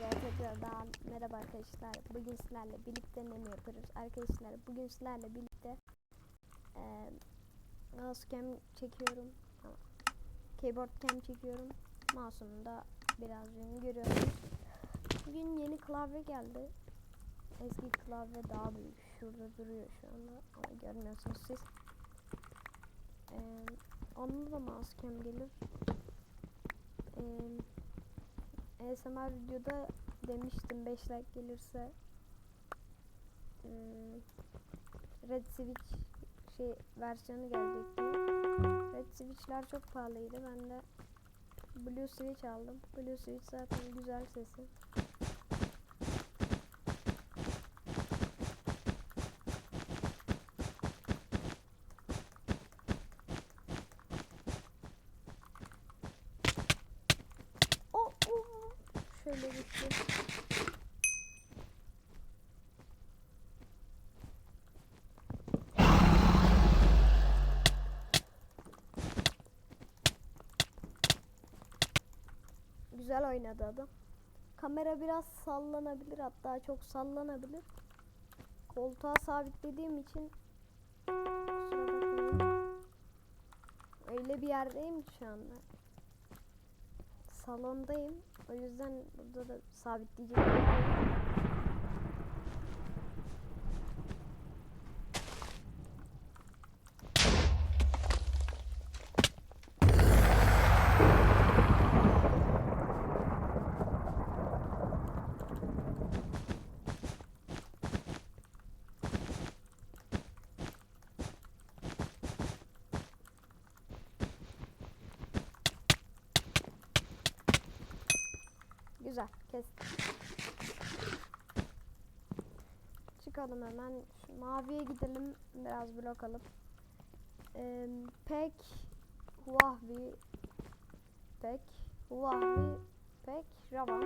Ve tekrardan merhaba arkadaşlar. Bugün sizlerle birlikte ne yapıyoruz? Arkadaşlar bugün sizlerle birlikte eee mouse cam çekiyorum. Keyboard cam çekiyorum. Mouse'umu da birazcık görüyorum. Bugün yeni klavye geldi. Eski klavye daha büyük. Şurada duruyor şu anda ama görmüyorsunuz siz. Eee onunla da mouse cam gelir. Eee ASMR videoda demiştim 5 like gelirse hmm, Red Switch şey versiyonu gelecekti. Red Switch'ler çok pahalıydı. Ben de Blue Switch aldım. Blue Switch zaten güzel sesi. O, o, şöyle gitti. Güzel oynadı adam. Kamera biraz sallanabilir hatta çok sallanabilir. Koltuğa sabitlediğim için. Öyle bir yerdeyim şu anda. Salondayım. O yüzden burada da sabitleyecek Güzel. Kes. Çıkalım hemen. Şu maviye gidelim. Biraz blok alıp. Ee, pek Huawei pek Huawei pek Ravan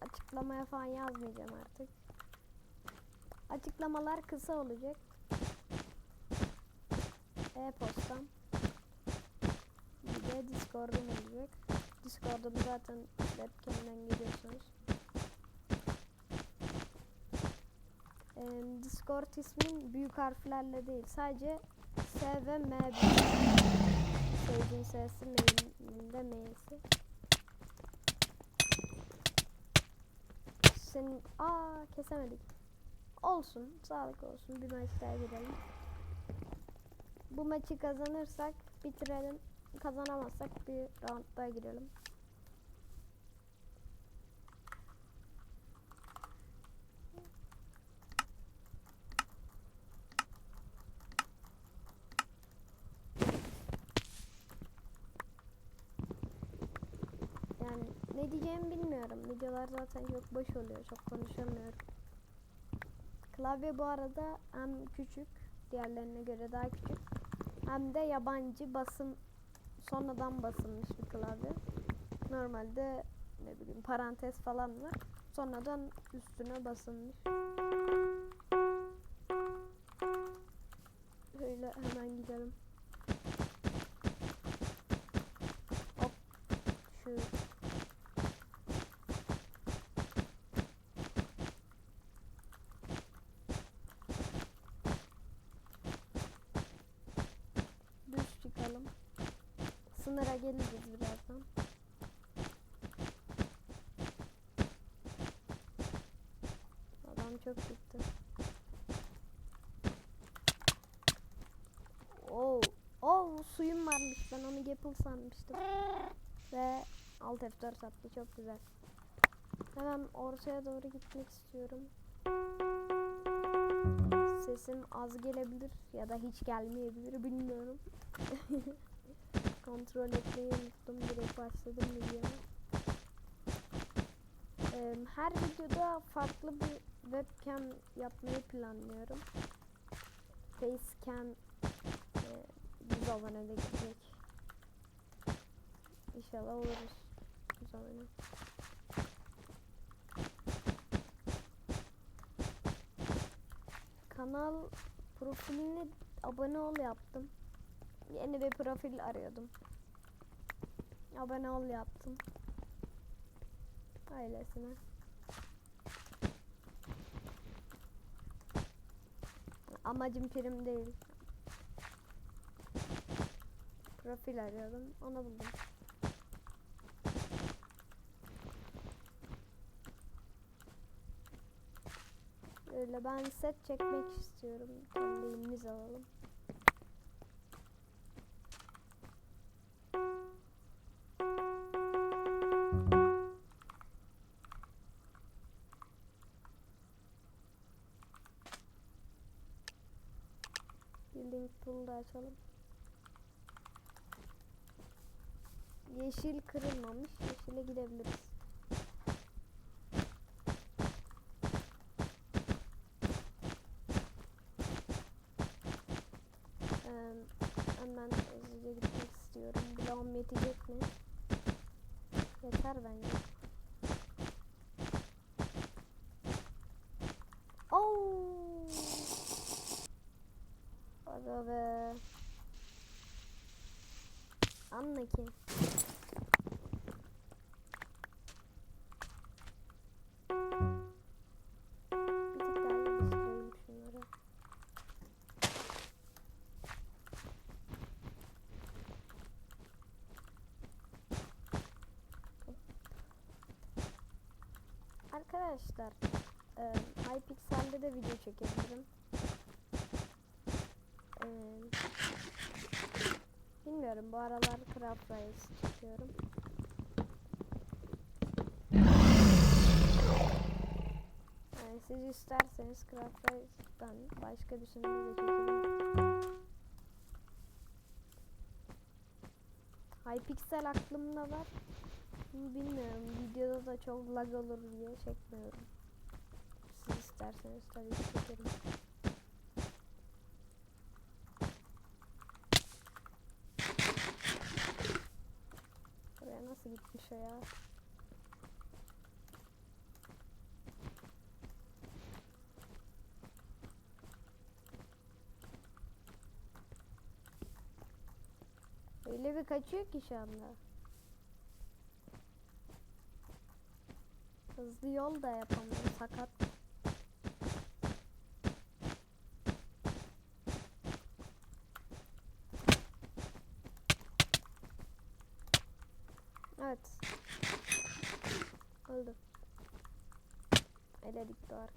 açıklamaya falan yazmayacağım artık. Açıklamalar kısa olacak. E-postam bir de Discord'um olacak. Discord'um zaten webcam'den geliyorsunuz. Ee, Discord ismin büyük harflerle değil. Sadece S ve M büyük. Sage'in S'si, M'in de M'si. Senin... Aa kesemedik. Olsun. Sağlık olsun. Bir maç daha girelim. Bu maçı kazanırsak bitirelim. Kazanamazsak bir round daha girelim. Yani ne diyeceğimi bilmiyorum. Videolar zaten çok boş oluyor. Çok konuşamıyorum. Klavye bu arada hem küçük, diğerlerine göre daha küçük. Hem de yabancı basım sonradan basılmış bir klavye. Normalde ne bileyim parantez falan var. Sonradan üstüne basılmış. Şöyle hemen gidelim. Hop. Şu düz çıkalım. Sınıra geliriz birazdan. Adam çok gitti. Oo, oh, suyum varmış. Ben onu Gapple sanmıştım. Ve alt F4 attı. Çok güzel. Hemen ortaya doğru gitmek istiyorum. Sesim az gelebilir ya da hiç gelmeyebilir bilmiyorum. Kontrol etmeyi unuttum. Direkt başladım videoya. Ee, her videoda farklı bir webcam yapmayı planlıyorum. Facecam e, 100 abonede gidecek. İnşallah oluruz. 100 abone. Kanal profiline abone ol yaptım. Yeni bir profil arıyordum. Abone ol yaptım. ailesine. Amacım prim değil. Profil arıyordum. Onu buldum. Öyle ben set çekmek istiyorum. Kendimiz alalım. Building tool'u da açalım. Yeşil kırılmamış. Yeşile gidebiliriz. Eee, hemen hızlıca gitmek istiyorum. Bloğum yetecek mi? Yeter bence. Aga. Anla ki. Arkadaşlar, e, Hypixel'de de video çekebilirim. E, bilmiyorum, bu aralar Craft Race çekiyorum. Yani siz isterseniz Craft Race'dan başka sunumu da çekebilirim. Hypixel aklımda var. Bilmiyorum videoda da çok lag olur diye çekmiyorum. Siz isterseniz tabii çekerim. O ya? Öyle bir kaçıyor ki şu anda. Hızlı yol da yapamıyor sakat. Evet. Öldü. Eledik doğru.